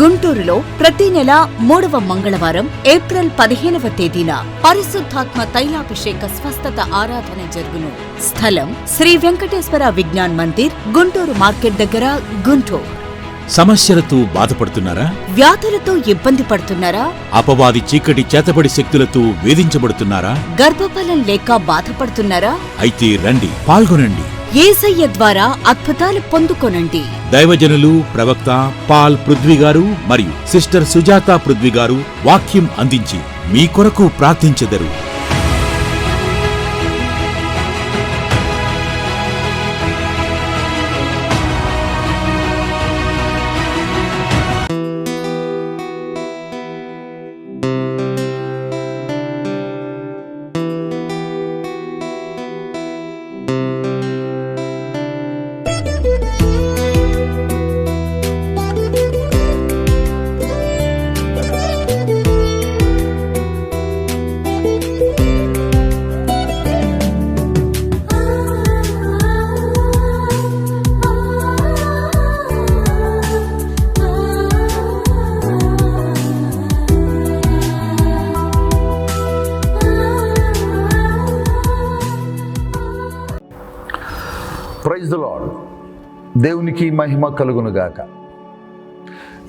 గుంటూరులో ప్రతి నెల మూడవ మంగళవారం ఏప్రిల్ పదిహేనవ తేదీన పరిశుద్ధాత్మ తైలాభిషేక స్వస్థత ఆరాధన జరుగును. స్థలం శ్రీ వెంకటేశ్వర విజ్ఞాన్ మందిర్ గుంటూరు మార్కెట్ దగ్గర గుంటూరు. సమస్యలతో బాధపడుతున్నారా? వ్యాధులతో ఇబ్బంది పడుతున్నారా? అపవాది చీకటి చేతబడి శక్తులతో వేధించబడుతున్నారా? గర్భఫలం లేక బాధపడుతున్నారా? అయితే రండి పాల్గొనండి. ఏసయ్య ద్వారా అద్భుతాలు పొందుకొనండి. దైవజనులు ప్రవక్త పాల్ పృథ్వీ గారు మరియు సిస్టర్ సుజాత పృథ్వీ గారు వాక్యం అందించి మీ కొరకు ప్రార్థించెదరు. ప్రైజ్ ద లాడ్ దేవునికి మహిమ కలుగునుగాక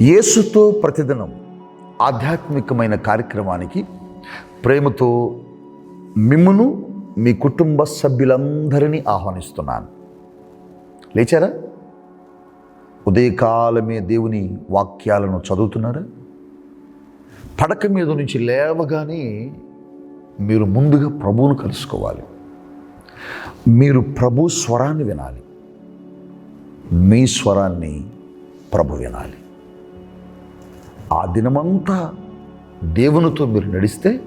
యేసుతో ప్రతిదినం ఆధ్యాత్మికమైన కార్యక్రమానికి ప్రేమతో మిమ్మును మీ కుటుంబ సభ్యులందరినీ ఆహ్వానిస్తున్నాను. లేచారా? ఉదయకాలమే దేవుని వాక్యాలను చదువుతున్నారా? పడక మీద నుంచి లేవగానే మీరు ముందుగా ప్రభువును కలుసుకోవాలి. మీరు ప్రభు స్వరాన్ని వినాలి. మీ స్వరాన్ని ప్రభు వినాలి. ఆ దినమంతా దేవునితో మీరు నడిస్తే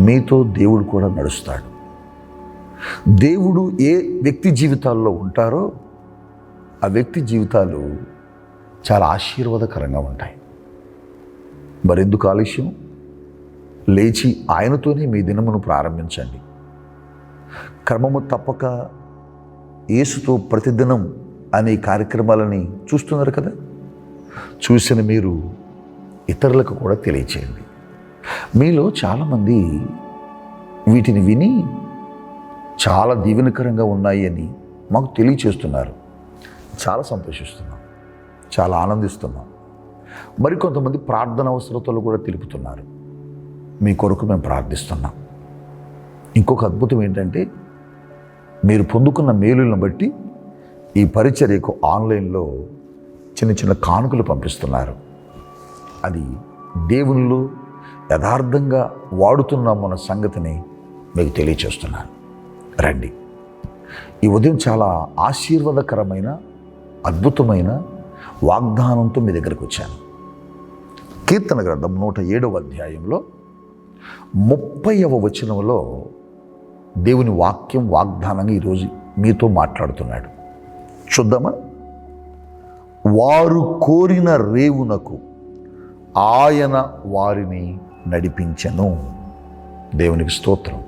మీతో దేవుడు కూడా నడుస్తాడు. దేవుడు ఏ వ్యక్తి జీవితాల్లో ఉంటారో ఆ వ్యక్తి జీవితాలు చాలా ఆశీర్వాదకరంగా ఉంటాయి. మరెందుకు ఆలస్యం? లేచి ఆయనతోనే మీ దినమును ప్రారంభించండి. క్రమము తప్పక యేసుతో ప్రతిదినం అనే కార్యక్రమాలని చూస్తున్నారు కదా? చూసిన మీరు ఇతరులకు కూడా తెలియచేయండి. మీలో చాలామంది వీటిని విని చాలా దీవెనకరంగా ఉన్నాయి అని మాకు తెలియచేస్తున్నారు. చాలా సంతోషిస్తున్నాం. చాలా ఆనందిస్తున్నాం. మరికొంతమంది ప్రార్థన అవసరతలు కూడా తెలుపుతున్నారు. మీ కొరకు మేము ప్రార్థిస్తున్నాం. ఇంకొక అద్భుతం ఏంటంటే మీరు పొందుకున్న మేలులను బట్టి ఈ పరిచర్యకు ఆన్లైన్లో చిన్న చిన్న కానుకలు పంపిస్తున్నారు. అది దేవుళ్ళు యథార్థంగా వాడుతున్నామన్న సంగతిని మీకు తెలియచేస్తున్నాను. రండి. ఈ ఉదయం చాలా ఆశీర్వాదకరమైన అద్భుతమైన వాగ్దానంతో మీ దగ్గరకు వచ్చాను. కీర్తన గ్రంథం నూట ఏడవ అధ్యాయంలో ముప్పైవ వచనంలో దేవుని వాక్యం వాగ్దానంగా ఈరోజు మీతో మాట్లాడుతున్నాడు. చూద్దామా? వారు కోరిన రేవునకు ఆయన వారిని నడిపించను. దేవునికి స్తోత్రం.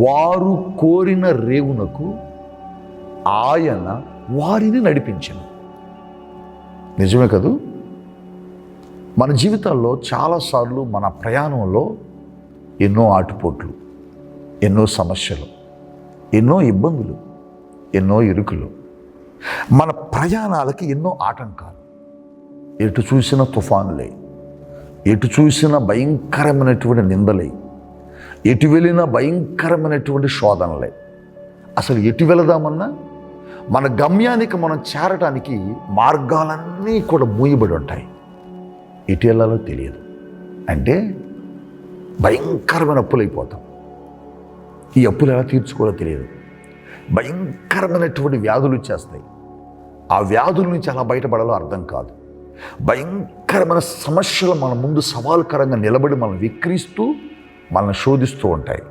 వారు కోరిన రేవునకు ఆయన వారిని నడిపించను. నిజమే కదూ? మన జీవితాల్లో చాలాసార్లు మన ప్రయాణంలో ఎన్నో ఆటుపోట్లు ఎన్నో సమస్యలు ఎన్నో ఇబ్బందులు ఎన్నో ఇరుకులు. మన ప్రయాణాలకి ఎన్నో ఆటంకాలు. ఎటు చూసిన తుఫానులే ఎటు చూసిన భయంకరమైనటువంటి నిందలే ఎటు వెళ్ళినా భయంకరమైనటువంటి శోధనలే. అసలు ఎటు వెళదామన్నా మన గమ్యానికి మనం చేరటానికి మార్గాలన్నీ కూడా మూయబడి ఉంటాయి. ఎటు వెళ్ళాలో తెలియదు. అంటే భయంకరమైన అప్పులైపోతాం ఈ అప్పులు ఎలా తీర్చుకోవాలో తెలియదు. భయంకరమైనటువంటి వ్యాధులు వచ్చేస్తాయి. ఆ వ్యాధుల నుంచి అలా బయటపడాలో అర్థం కాదు. భయంకరమైన సమస్యలు మన ముందు సవాలుకరంగా నిలబడి మనం విక్రీస్తూ మనల్ని శోధిస్తూ ఉంటాయి.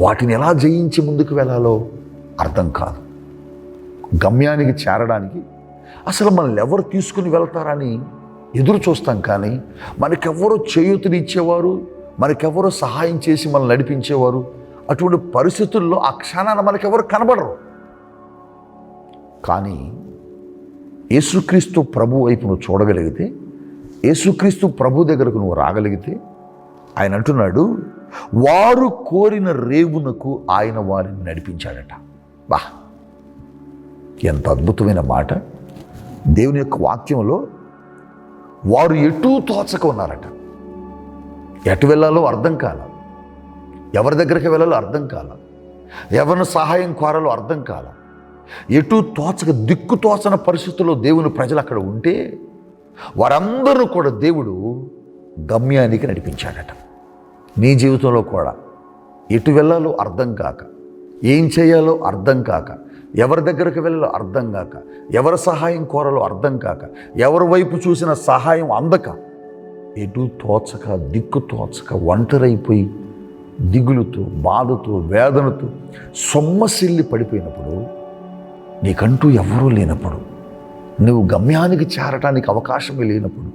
వాటిని ఎలా జయించి ముందుకు వెళ్ళాలో అర్థం కాదు. గమ్యానికి చేరడానికి అసలు మనల్ని ఎవరు తీసుకుని వెళ్తారని ఎదురు చూస్తాం కానీ మనకెవరో చేయూతనిచ్చేవారు మనకెవరో సహాయం చేసి మనల్ని నడిపించేవారు అటువంటి పరిస్థితుల్లో ఆ క్షణాన మనకెవరు కనబడరు. కానీ యేసుక్రీస్తు ప్రభు వైపు నువ్వు చూడగలిగితే యేసుక్రీస్తు ప్రభు దగ్గరకు నువ్వు రాగలిగితే ఆయన అంటున్నాడు వారు కోరిన రేవునకు ఆయన వారిని నడిపించాడట. బా! ఎంత అద్భుతమైన మాట. దేవుని యొక్క వాక్యంలో వారు ఎటూ తోచక ఉన్నారట. ఎటు వెళ్ళాలో అర్థం కాల. ఎవరి దగ్గరికి వెళ్ళాలో అర్థం కాల. ఎవరిని సహాయం కోరాలో అర్థం కాల. ఎటు తోచక దిక్కు తోచన పరిస్థితుల్లో దేవుని ప్రజలు అక్కడ ఉంటే వారందరూ కూడా దేవుడు గమ్యానికి నడిపించాడట. నీ జీవితంలో కూడా ఎటు వెళ్ళాలో అర్థం కాక ఏం చేయాలో అర్థం కాక ఎవరి దగ్గరికి వెళ్ళాలో అర్థం కాక ఎవరి సహాయం కోరాలో అర్థం కాక ఎవరి వైపు చూసిన సహాయం అందక ఎటు తోచక దిక్కు తోచక ఒంటరైపోయి దిగులుతో బాధతో వేదనతో సొమ్మసిల్లి పడిపోయినప్పుడు నీకంటూ ఎవరూ లేనప్పుడు నువ్వు గమ్యానికి చేరటానికి అవకాశమే లేనప్పుడు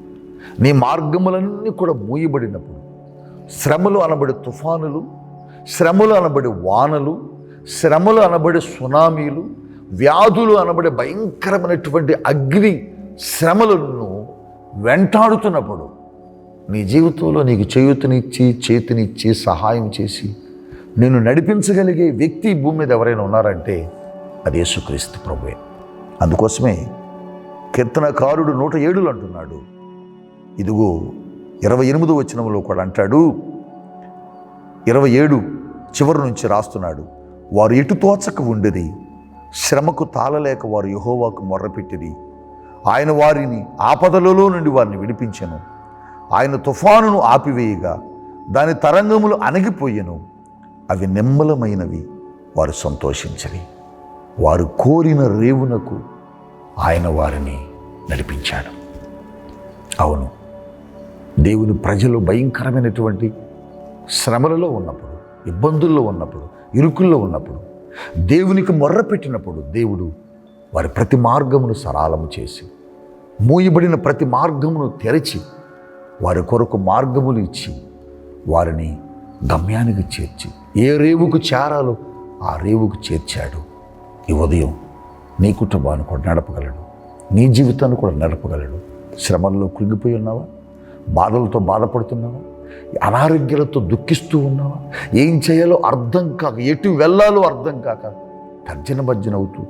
నీ మార్గములన్నీ కూడా మూయబడినప్పుడు శ్రమలు అనబడే తుఫానులు శ్రమలు అనబడే వానలు శ్రమలు అనబడే సునామీలు వ్యాధులు అనబడే భయంకరమైనటువంటి అగ్ని శ్రమలను వెంటాడుతున్నప్పుడు నీ జీవితంలో నీకు చేయూతనిచ్చి చేతినిచ్చి సహాయం చేసి నేను నడిపించగలిగే వ్యక్తి భూమి మీద ఎవరైనా ఉన్నారంటే అది యేసుక్రీస్తు ప్రభువే. అందుకోసమే కీర్తనకారుడు నూట ఏడులు అంటున్నాడు. ఇదిగో ఇరవై ఎనిమిదో వచనంలో కూడా అంటాడు. ఇరవై ఏడు చివరి నుంచి రాస్తున్నాడు. వారు ఎటు తోచక ఉండేది శ్రమకు తాళలేక వారు యహోవాకు మొర్రపెట్టిది ఆయన వారిని ఆపదలలో నుండి వారిని విడిపించాను. ఆయన తుఫానును ఆపివేయగా. దాని తరంగములు అణగిపోయెను. అవి నిమ్మలమైనవి వారు సంతోషించవి వారు కోరిన రేవునకు ఆయన వారిని నడిపించాడు. అవును దేవుని ప్రజలు భయంకరమైనటువంటి శ్రమలలో ఉన్నప్పుడు ఇబ్బందుల్లో ఉన్నప్పుడు ఇరుకుల్లో ఉన్నప్పుడు దేవునికి మొర్ర పెట్టినప్పుడు దేవుడు వారి ప్రతి మార్గమును సరళము చేసి మూయబడిన ప్రతి మార్గమును తెరచి వారి కొరకు మార్గములు ఇచ్చి వారిని గమ్యానికి చేర్చి. ఏ రేవుకు చేరాలో ఆ రేవుకు చేర్చాడు. ఈ ఉదయం నీ కుటుంబాన్ని కూడా నడపగలడు. నీ జీవితాన్ని కూడా నడపగలడు. శ్రమల్లో కృంగిపోయి ఉన్నావా? బాధలతో బాధపడుతున్నావా? అనారోగ్యాలతో దుఃఖిస్తూ ఉన్నావా? ఏం చేయాలో అర్థం కాక ఎటు వెళ్ళాలో అర్థం కాక తర్జన భర్జన అవుతూ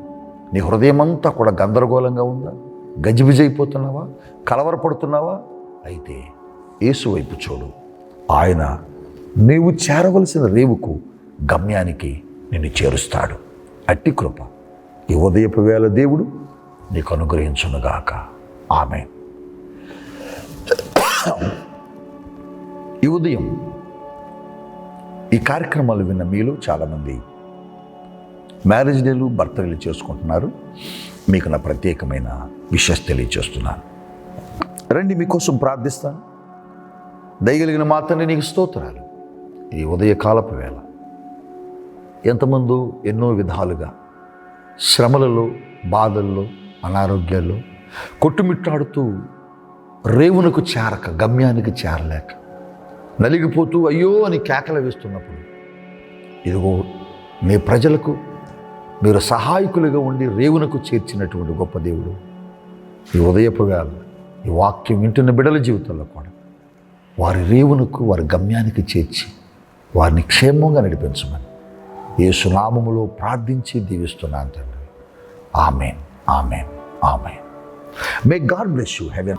నీ హృదయమంతా కూడా గందరగోళంగా ఉందా? గజిబిజైపోతున్నావా? కలవరపడుతున్నావా? అయితే యేసు వైపు చూడు. ఆయన నీవు చేరవలసిన రేవుకు గమ్యానికి నిన్ను చేరుస్తాడు. అట్టి కృప ఈ ఉదయపు వేళ దేవుడు నీకు అనుగ్రహించునుగాక. ఆమె ఈ ఉదయం ఈ కార్యక్రమాలు విన్న మీలో చాలామంది మ్యారేజ్ డేలు బర్త్డేలు చేసుకుంటున్నారు. మీకు నా ప్రత్యేకమైన విషెస్ తెలియచేస్తున్నాను రండి మీకోసం ప్రార్థిస్తాను. దయగలిగిన మాత్రమే నీకు స్తోత్రాలు. ఈ ఉదయకాలపు వేళ ఎంతమందో ఎన్నో విధాలుగా శ్రమలలో బాధల్లో అనారోగ్యాల్లో కొట్టుమిట్టాడుతూ రేవునకు చేరక గమ్యానికి చేరలేక నలిగిపోతూ అయ్యో అని కేకలు వేస్తున్నప్పుడు ఇదిగో మీ ప్రజలకు మీరు సహాయకులుగా ఉండి రేవునకు చేర్చినటువంటి గొప్ప దేవుడు ఈ ఉదయపు వేళ ఈ వాక్యం వింటున్న బిడల జీవితంలో కూడా వారి రేవునకు వారి గమ్యానికి చేర్చి వారిని క్షేమంగా నడిపించమని ఏ సునామములో ప్రార్థించి దీవిస్తున్నాను తండ్రి. Amen amen amen. May God bless you heaven